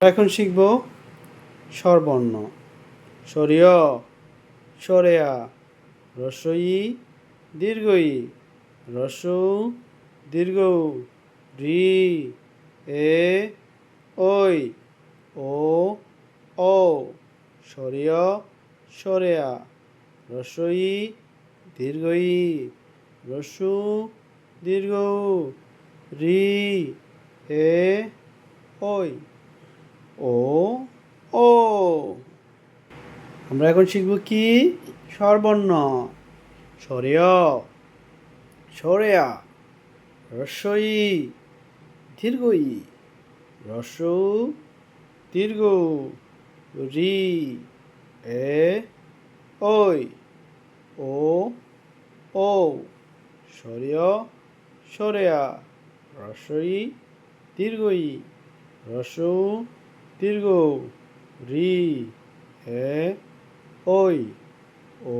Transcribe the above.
এখন শিখব স্বরবর্ণ। সরিয় সরেয়া রসই দীর্ঘই রসু দীর্ঘ, রি, এ ওই ও ও সরিয় সরেয়া রসই দীর্ঘই রসু দীর্ঘ, রি, এ ওই ও ও। আমরা এখন শিখব কি? স্বরবর্ণ। সরেয় সরেয়া রস্বই দীর্ঘই রস্য। দীর্ঘ। রি। এ। ওই ও। ও সরেয় সরেয়া রস্বই দীর্ঘই রস্য। দীর্ঘ রি এ ওই ও